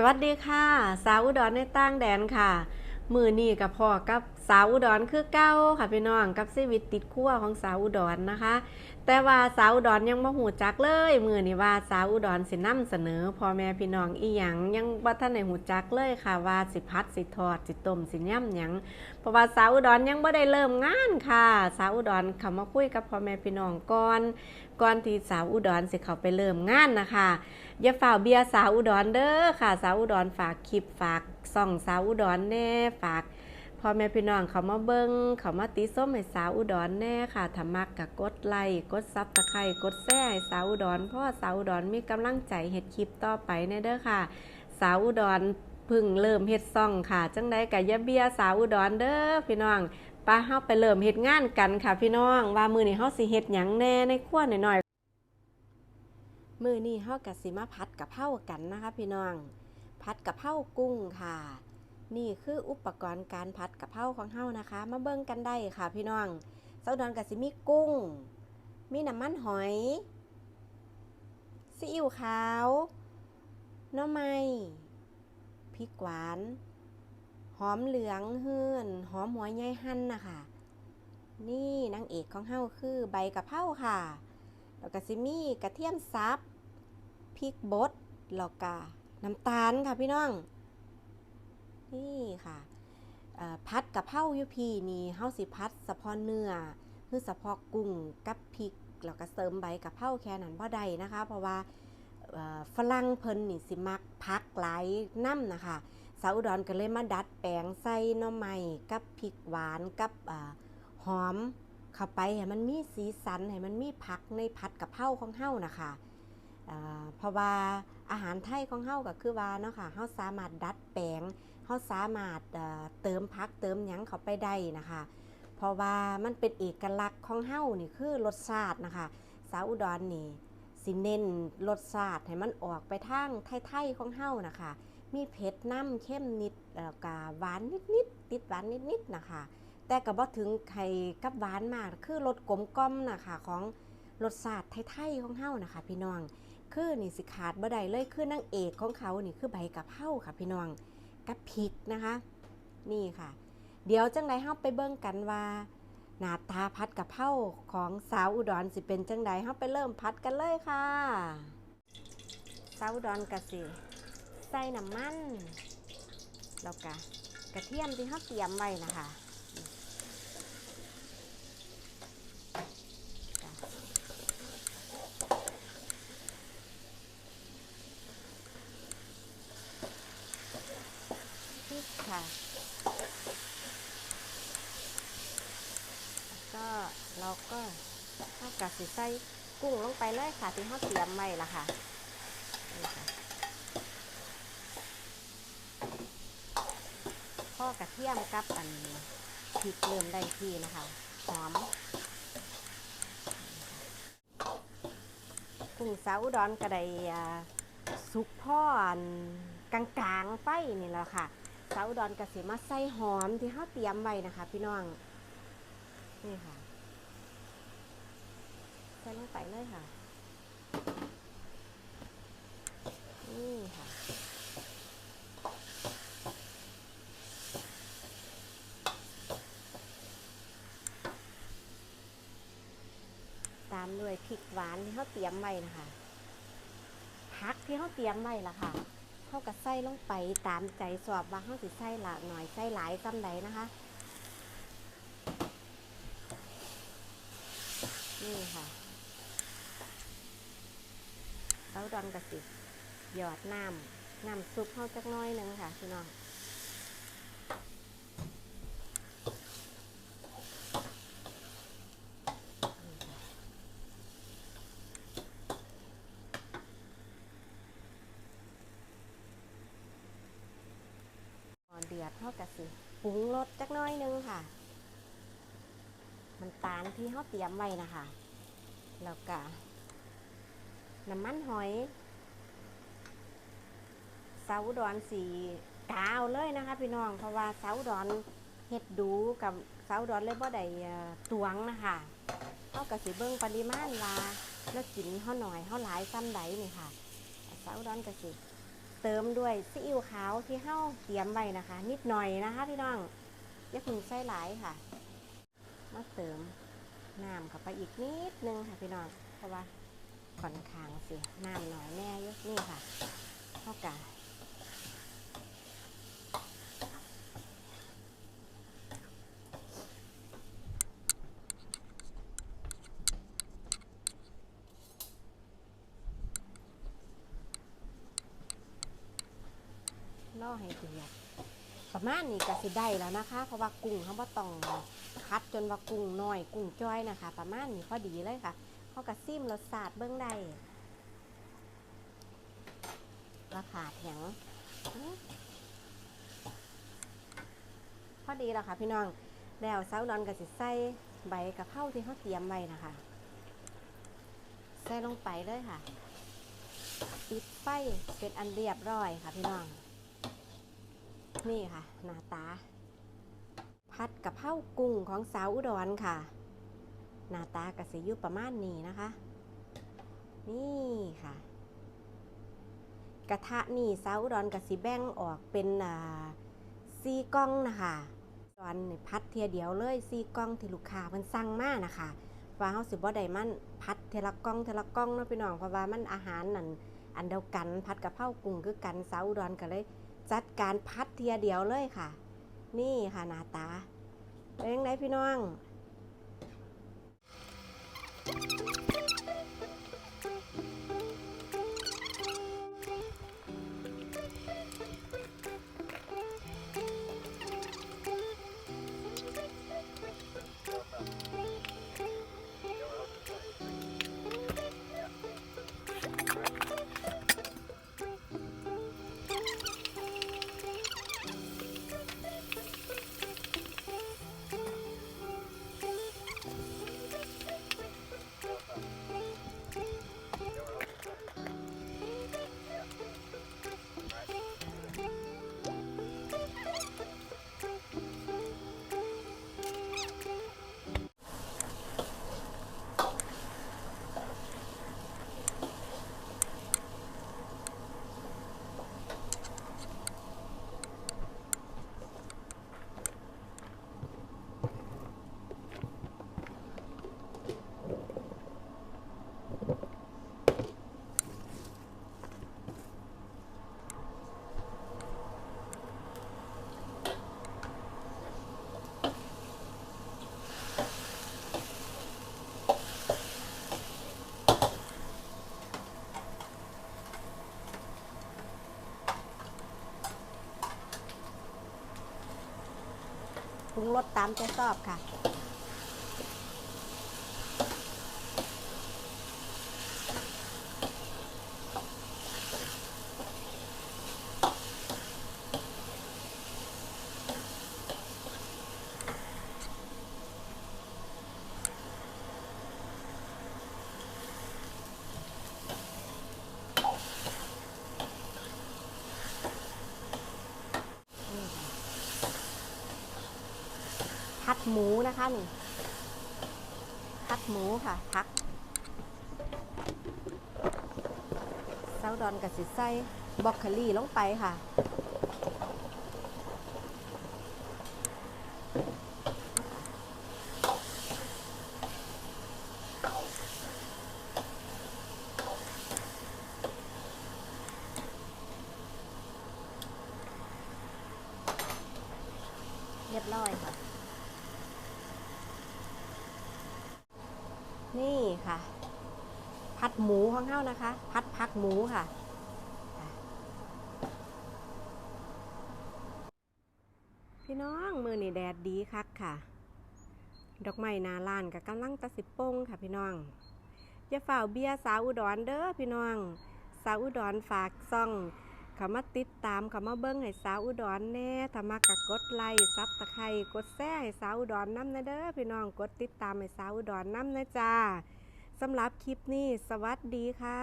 สวัสดีค่ะ สาวอุดรในต่างแดนค่ะ มือนี่กับพ่อกับ สาวอุดรคือเก้าค่ะพี่น้องกับชีวิตติดขั้วของสาวอุดรนะคะ แต่ว่าสาวอุดรยังบ่หูจักเลยมือนี่ว่าสาวอุดรสินํเสนอพ่อแม่พี่น้องอีหยังยังบ่ทันได้หูจักเลยค่ะว่าสิพัดสิทอดสิต้มสิย่ำหยังเพราะว่าสาวอุดรยังบ่ได้เริ่มงานค่ะ สาวอุดรเข้ามาคุยกับพ่อแม่พี่น้องก่อนก่อนที่สาวอุดรสิเข้าไปเริ่มงานนะคะอย่าฝ่าเบียสาวอุดรเด้อค่ะ สาวอุดรฝากคลิปฝากส่องสาวอุดรแน่ฝาก พ่อแม่พี่น้องเขามาเบิงเขามาตีส้มให้สาวอุดรแน่ค่ะถ้ามักกับกดไลค์กดซับตะไคร่กดแซ่ให้สาวอุดรเพราะว่าสาวอุดรมีกำลังใจเฮ็ดคลิปต่อไปแน่เด้อค่ะ สาวอุดรพึ่งเริ่มเฮ็ดซ่องค่ะ จังใดกับยาเบียสาวอุดรเด้อพี่น้องป้าเฮาไปเริ่มเฮ็ดงานกันค่ะ พี่น้องว่ามือนี้เฮาสิเฮ็ดหยังแน่ในครัวหน่อยๆมือนี้เฮากะสิมาพัดกะเพรากันนะคะ พี่น้อง พัดกะเพรากุ้งค่ะ นี่คืออุปกรณ์การพัดกะเพราของเฮานะคะ มาเบิ่งกันได้ค่ะพี่น้องเสาดอนกะสิมีกุ้ง มีน้ำมันหอยซีอิ๊วขาวน้ำไม้พริกหวาน หอมเหลืองเฮือน หอมหัวใหญ่หั่นนะคะ นี่นางเอกของเฮาคือใบกะเพราค่ะแล้วก็สิมีกระเทียมสับพริกบดแล้วก็น้ำตาลค่ะพี่น้อง นี่ค่ะพัดกะเพรายูพีนี่เฮาสิพัดเฉพาะเนื้อคือเฉพาะกุ้งกับพริกแล้วก็เสริมใบกะเพราแค่นั้นบ่ได้นะคะ เพราะว่าฝรั่งเพิ่นนี่สิมักพักหลายน้ำนะคะสาวอุดรก็เลยมาดัดแปลงใส่หน่อไม้กับพริกหวานกับอหอมเข้าไปให้มันมีสีสันให้มันมีผักในผัดกะเพราของเฮานะคะเพราะว่าอาหารไทยของเฮาก็คือว่าเนาะค่ะเฮาสามารถดัดแปลง เฮาสามารถเติมพักเติมยังเขาไปได้นะคะ เพราะว่ามันเป็นเอกลักษณ์ของเฮานี่คือรสชาตินะคะ สาวอุดรนี่สิเน้นรสชาติให้มันออกไปทางไทยๆของเฮานะคะ มีเผ็ดน้ำเข้มนิดแล้วก็หวานนิดๆติดหวานนิดๆนะคะ แต่ก็บ่ถึงไข่กับหวานมากคือรสกลมกล่อมนะคะของรสชาติไทยๆของเฮานะคะ พี่น้องคือนี่สิขาดบ่ได้เลยคือนางเอกของเขานี่คือใบกะเพราค่ะพี่น้อง กับพริกนะคะ นี่ค่ะ เดี๋ยวจังไดเฮาไปเบิ่งกันว่า หน้าตาพัดกะเพราของสาวอุดรสิเป็นจังไดเฮาไปเริ่มพัดกันเลยค่ะ สาวอุดรกะสิใส่น้ำมันแล้วก็กระเทียมที่เฮาเตรียมไว้นะคะ พริก ค่ะ ก็เราก็เท่ากับสิใส่กุ้งลงไปเลยค่ะ ที่เขาเตรียมไว้ละค่ะนี่ค่ะพ่อกระเทียมกับอันพริกเริ่มได้ที่นะคะหอมกุ้งสาวอุดรกระไดสุกพ่ออันกลางๆไฟนี่แหละค่ะ สาวอุดรกสิมาใส่หอมที่เขาเตรียมไว้นะคะ พี่น้อง นี่ค่ะ ใส่ลงไปเลยค่ะ นี่ค่ะตามด้วยพริกหวานที่เขาเตรียมไว้นะคะพักที่เขาเตรียมไว้ละค่ะ เขาก็ใส่ลงไปตามใจสอบว่าเขาสิใส่ละหน่อยใส่หลายจำใดนะคะ นี่ค่ะแล้วดอนกระสิหยอดน้ำน้ำซุปเข้าจักน้อยหนึงค่ะพี่น้องพอ เดือดเท่ากับสิปรุงรสจักน้อยหนึงค่ะมันำตาลที่เขาเตรียมไว้นะคะแล้วก็น้ำมันหอยเสาดอนสีกาวเลยนะคะ พี่น้องเพราะว่าเสาดอนเฮ็ดดูกับเสาดอนเลยบ่ได้เอ่อตวงนะคะเขาก็สิเบิ่งปริมาณว่าแล้วกินเฮาหน่อยเฮาหลายซ้ำใดนี่ค่ะเสาดอนก็สิ เติมด้วยซีอิ๊วขาวที่เฮาเตรียมไว้นะคะ นิดหน่อยนะคะพี่น้องอย่าพึ่งใส่หลายค่ะ มาเติมน้ำเข้าไปอีกนิดนึงค่ะพี่น้องเพราะว่าก่อนข้างสิน้ำหน่อยแน่เยอะนี่ค่ะเท่ากัน ล่อให้เดือดประมาณนี้ก็สิได้แล้วนะคะ เพราะว่ากุ้งเขาบ่ต้องคัดจนว่ากุ้งน้อยกุ้งจ้อยนะคะ ประมาณนี้พอดีเลยค่ะเขากระซิมรสชาติเบื้องใดราคาแข็งพอดีแล้วค่ะพี่น้องแล้วเซาดอนก็สิใส่ใบกะเพราที่เขาเตรียมไว้นะคะ ใส่ลงไปเลยค่ะ ปิดไฟเป็นอันเรียบร้อยค่ะพี่น้อง นี่ค่ะ หน้าตา ผัดกะเพรากุ้งของสาวอุดรค่ะ หน้าตากระสียูประมาณนี้นะคะ นี่ค่ะ กระทะนี่สาวอุดรกระสีแบ่งออกเป็นซีกล้องนะคะตอนนี่พัดเทียเดียวเลยซีกล้องที่ลูกค้ามันสั่งมากนะคะว่าเฮาสิบ่ได้มันพัดเทละกล้องเทละกล้องเนาะพี่น้องเพราะว่ามันอาหารนั่นอันเดียวกันพัดกะเพรากุ้งคือกันสาวอุดรก็เลย จัดการพัดเทียเดียวเลยค่ะ นี่ค่ะหน้าตาเป็นยังไงพี่น้อง ปรุงรสตามใจชอบค่ะ พัด หมูนะคะนี่พักหมูค่ะพักเซาดอนกับสิไส้บล็อกโคลี่ลงไปค่ะ เรียบร้อยค่ะ นี่ค่ะ พัดหมูของเฮานะคะ พัดพักหมูค่ะพี่น้องมือนี่แดดดีคักค่ะ ดอกไม้นาลานกับกำลังตะสิโป้งค่ะพี่น้องอย่าฝ่าเบียร์สาวอุดรเด้อพี่น้อง สาวอุดรฝากซ่อง ขามาติดตามขามาเบิ้งให้สาวอุดรแน่ถ้ามากะกดไลค์ซับตะไคร่กดแซ่ให้สาวอุดรน้ำนะเด้อพี่น้องกดติดตามให้สาวอุดรน้ำนะจ้าสำหรับคลิปนี้ สวัสดีค่ะ